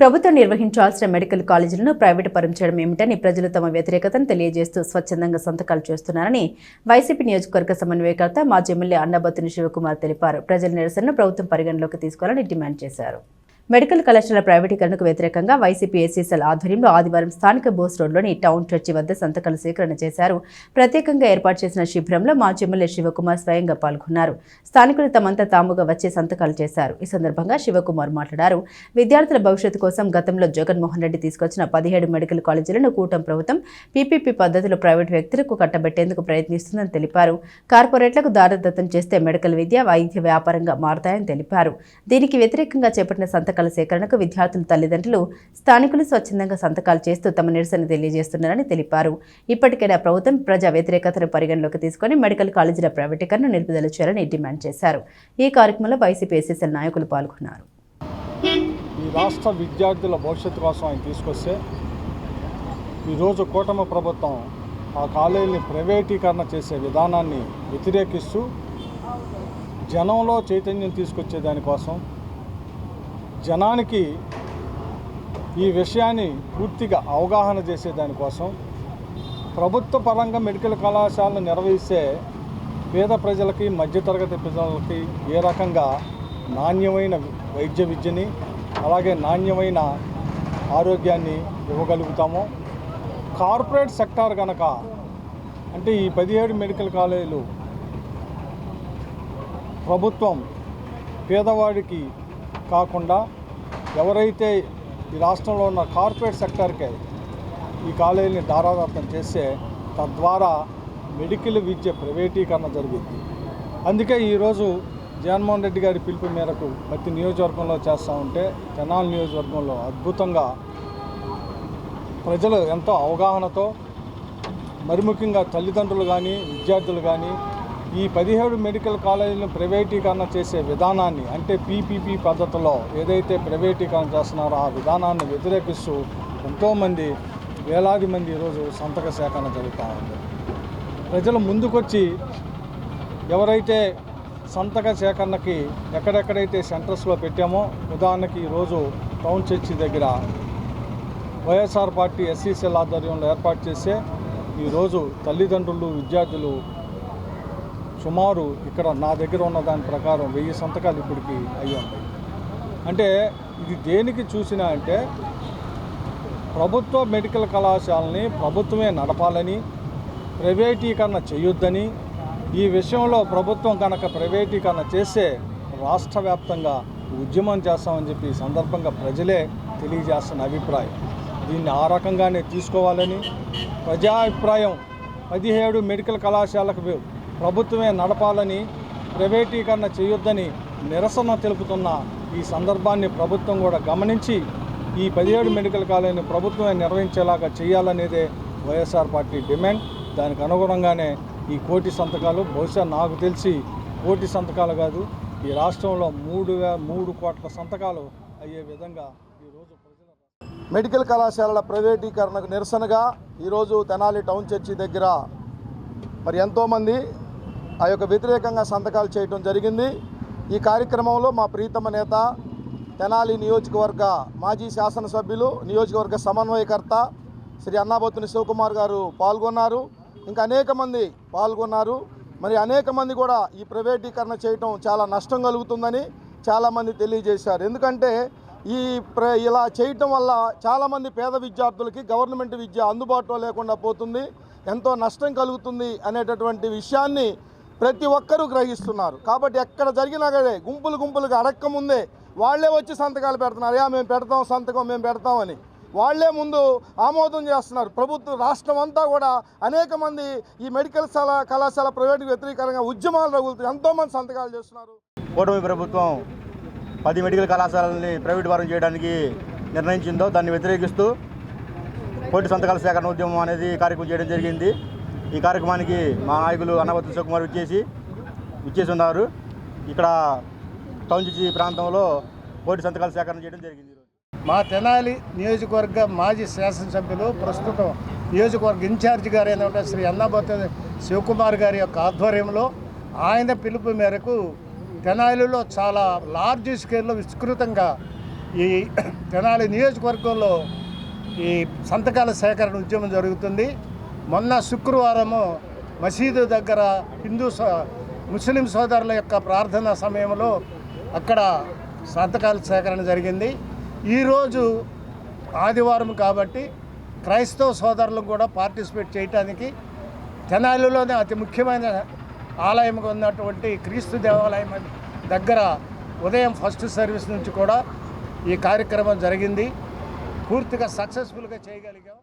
ప్రభుత్వం నిర్వహించాల్సిన medical కాలేజీలను private పరం చేయడం ఏమిటని ప్రజలు తమ వ్యతిరేకతను తెలియజేస్తూ స్వచ్ఛందంగా సంతకాలు చేస్తున్నారని వైసీపీ నియోజకవర్గ సమన్వయకర్త మాజీ ఎమ్మెల్యే అన్నబత్తుని శివకుమార్ తెలిపారు. ప్రజల నిరసనను ప్రభుత్వం పరిగణలోకి తీసుకోవాలని డిమాండ్ చేశారు. మెడికల్ కళాశాల ప్రైవేటీకరణకు వ్యతిరేకంగా వైసీపీ ఎస్సీసీఎల్ ఆధ్వర్యంలో ఆదివారం స్థానిక బోస్ రోడ్లోని టౌన్ చర్చి వద్ద సంతకాల సేకరణ చేశారు. ప్రత్యేకంగా ఏర్పాటు చేసిన శిబిరంలో మాజీ ఎమ్మెల్యే శివకుమార్ స్వయంగా పాల్గొన్నారు. స్థానికులు తమంతా తాముగా వచ్చే సంతకాలు చేశారు. ఈ సందర్భంగా శివకుమార్ మాట్లాడారు. విద్యార్థుల భవిష్యత్తు కోసం గతంలో జగన్మోహన్ రెడ్డి తీసుకొచ్చిన పదిహేడు మెడికల్ కాలేజీలను కూటమి ప్రభుత్వం పీపీపీ పద్ధతిలో ప్రైవేటు వ్యక్తులకు కట్టబెట్టేందుకు ప్రయత్నిస్తుందని తెలిపారు. కార్పొరేట్లకు దారదత్తం చేస్తే మెడికల్ విద్య వైద్య వ్యాపారంగా మారతాయని తెలిపారు. దీనికి వ్యతిరేకంగా చేపట్టిన సంతకాల సేకరణకు విద్యార్థుల తల్లిదండ్రులు స్థానికులు స్వచ్ఛందంగా సంతకాలు చేస్తూ తమ నిరసన తెలియజేస్తున్నారని తెలిపారు. ఇప్పటికైనా ప్రభుత్వం ప్రజా వ్యతిరేకతను పరిగణలోకి తీసుకుని మెడికల్ కాలేజీల ప్రైవేటీకరణ నిలుపుదల చేయాలని డిమాండ్ చేశారు. ఈ కార్యక్రమంలో వైసీపీ ఎస్ఎస్ఎల్ నాయకులు పాల్గొన్నారు. ఈ రాష్ట్ర విద్యార్థుల భవిష్యత్తు కోసం ఆయన తీసుకొస్తే ఈరోజు కూటమి ప్రభుత్వం ఆ కాలేజీని ప్రైవేటీకరణ చేసే విధానాన్ని వ్యతిరేకిస్తూ జనంలో చైతన్యం తీసుకొచ్చే దానికోసం జనానికి ఈ విషయాన్ని పూర్తిగా అవగాహన చేసే దానికోసం ప్రభుత్వ పరంగా మెడికల్ కళాశాలను నిర్వహిస్తే పేద ప్రజలకి మధ్యతరగతి ప్రజలకి ఏ రకంగా నాణ్యమైన వైద్య విద్యని అలాగే నాణ్యమైన ఆరోగ్యాన్ని ఇవ్వగలుగుతామో కార్పొరేట్ సెక్టార్ కనుక అంటే ఈ పదిహేడు మెడికల్ కాలేజీలు ప్రభుత్వం పేదవాడికి కాకుండా ఎవరైతే ఈ రాష్ట్రంలో ఉన్న కార్పొరేట్ సెక్టార్కే ఈ కాలేజీని దారాదత్తం చేస్తే తద్వారా మెడికల్ విద్య ప్రైవేటీకరణ జరుగుద్ది అందుకే ఈరోజు జగన్మోహన్ రెడ్డి గారి పిలుపు మేరకు ప్రతి నియోజకవర్గంలో చేస్తూ ఉంటే తెనాలి నియోజకవర్గంలో అద్భుతంగా ప్రజలు ఎంతో అవగాహనతో మరి ముఖ్యంగా తల్లిదండ్రులు కానీ విద్యార్థులు కానీ ఈ పదిహేడు మెడికల్ కాలేజీలను ప్రైవేటీకరణ చేసే విధానాన్ని అంటే పీపీపీ పద్ధతిలో ఏదైతే ప్రైవేటీకరణ చేస్తున్నారో ఆ విధానాన్ని వ్యతిరేకిస్తూ ఎంతోమంది వేలాది మంది ఈరోజు సంతక సేకరణ జరుగుతూ ఉంది. ప్రజలు ముందుకొచ్చి ఎవరైతే సంతక సేకరణకి ఎక్కడెక్కడైతే సెంటర్స్లో పెట్టామో ఉదాహరణకి ఈరోజు టౌన్ చర్చి దగ్గర వైఎస్ఆర్ పార్టీ ఎస్సీసీఎల్ ఆధ్వర్యంలో ఏర్పాటు చేసే ఈరోజు తల్లిదండ్రులు విద్యార్థులు సుమారు ఇక్కడ నా దగ్గర ఉన్న దాని ప్రకారం వెయ్యి సంతకాలు ఇప్పటికి అయ్యి ఉన్నాయి. అంటే ఇది దేనికి చూసినా అంటే ప్రభుత్వ మెడికల్ కళాశాలని ప్రభుత్వమే నడపాలని ప్రైవేటీకరణ చేయొద్దని ఈ విషయంలో ప్రభుత్వం కనుక ప్రైవేటీకరణ చేస్తే రాష్ట్ర వ్యాప్తంగా ఉద్యమం చేస్తామని చెప్పి ఈ సందర్భంగా ప్రజలే తెలియజేస్తున్న అభిప్రాయం. దీన్ని ఆ రకంగానే తీసుకోవాలని ప్రజాభిప్రాయం. పదిహేడు మెడికల్ కళాశాలకు ప్రభుత్వమే నడపాలని ప్రైవేటీకరణ చేయొద్దని నిరసన తెలుపుతున్న ఈ సందర్భాన్ని ప్రభుత్వం కూడా గమనించి ఈ పదిహేడు మెడికల్ కాలేజీని ప్రభుత్వమే నిర్వహించేలాగా చేయాలనేదే వైఎస్ఆర్ పార్టీ డిమాండ్. దానికి అనుగుణంగానే ఈ కోటి సంతకాలు బహుశా నాకు తెలిసి కోటి సంతకాలు కాదు ఈ రాష్ట్రంలో మూడు మూడు కోట్ల సంతకాలు అయ్యే విధంగా ఈరోజు మెడికల్ కళాశాలల ప్రైవేటీకరణకు నిరసనగా ఈరోజు తెనాలి టౌన్ చర్చి దగ్గర మరి ఎంతోమంది ఆ యొక్క వ్యతిరేకంగా సంతకాలు చేయడం జరిగింది. ఈ కార్యక్రమంలో మా ప్రీతమ నేత తెనాలి నియోజకవర్గ మాజీ శాసనసభ్యులు నియోజకవర్గ సమన్వయకర్త శ్రీ అన్నాబొత్తుని శివకుమార్ గారు పాల్గొన్నారు. ఇంకా అనేక మంది పాల్గొన్నారు. మరి అనేక మంది కూడా ఈ ప్రైవేటీకరణ చేయటం చాలా నష్టం కలుగుతుందని చాలామంది తెలియజేశారు. ఎందుకంటే ఈ ప్ర ఇలా చేయటం వల్ల చాలామంది పేద విద్యార్థులకి గవర్నమెంట్ విద్య అందుబాటులో లేకుండా పోతుంది. ఎంతో నష్టం కలుగుతుంది అనేటటువంటి విషయాన్ని ప్రతి ఒక్కరూ గ్రహిస్తున్నారు. కాబట్టి ఎక్కడ జరిగినా కానీ గుంపులు గుంపులుగా అడక్కముందే వాళ్ళే వచ్చి సంతకాలు పెడుతున్నారు. యా మేము పెడతాం సంతకం మేము పెడతామని వాళ్ళే ముందు ఆమోదం చేస్తున్నారు. ప్రభుత్వం రాష్ట్రం అంతా కూడా అనేక మంది ఈ మెడికల్ కళా కళాశాల ప్రైవేటు వ్యతిరేకంగా ఉద్యమాలు రగులుతూ ఎంతోమంది సంతకాలు చేస్తున్నారు. కూటమి ప్రభుత్వం పది మెడికల్ కళాశాలని ప్రైవేట్ వారం చేయడానికి నిర్ణయించిందో దాన్ని వ్యతిరేకిస్తూ కోటి సంతకాల సేకరణ ఉద్యమం అనేది కార్యక్రమం చేయడం జరిగింది. ఈ కార్యక్రమానికి మా నాయకులు అన్నవతి సుకుమార్ విచ్చేసి విచ్చేసి ఉన్నారు ఇక్కడ టౌన్ చిచి ప్రాంతంలో కోటి సంతకాలు సేకరణ చేయడం జరిగింది మా తెనాలి నియోజకవర్గ మాజీ శాసనసభ్యులు ప్రస్తుతం నియోజకవర్గ ఇన్ఛార్జ్ గారు ఏంటంటే శ్రీ అన్నాబోత శివకుమార్ గారి యొక్క ఆధ్వర్యంలో ఆయన పిలుపు మేరకు తెనాలిలో చాలా లార్జ్ స్కేల్లో విస్తృతంగా ఈ తెనాలి నియోజకవర్గంలో ఈ సంతకాల సేకరణ ఉద్యమం జరుగుతుంది. మొన్న శుక్రవారము మసీదు దగ్గర హిందూ సో- ముస్లిం సోదరుల యొక్క ప్రార్థన సమయంలో అక్కడ సంతకాల సేకరణ జరిగింది. ఈరోజు ఆదివారం కాబట్టి క్రైస్తవ సోదరులు కూడా పార్టిసిపేట్ చేయటానికి తెనాలిలోనే అతి ముఖ్యమైన ఆలయంగా ఉన్నటువంటి క్రీస్తు దేవాలయం దగ్గర ఉదయం ఫస్ట్ సర్వీస్ నుంచి కూడా ఈ కార్యక్రమం జరిగింది. పూర్తిగా సక్సెస్ఫుల్గా చేయగలిగాం.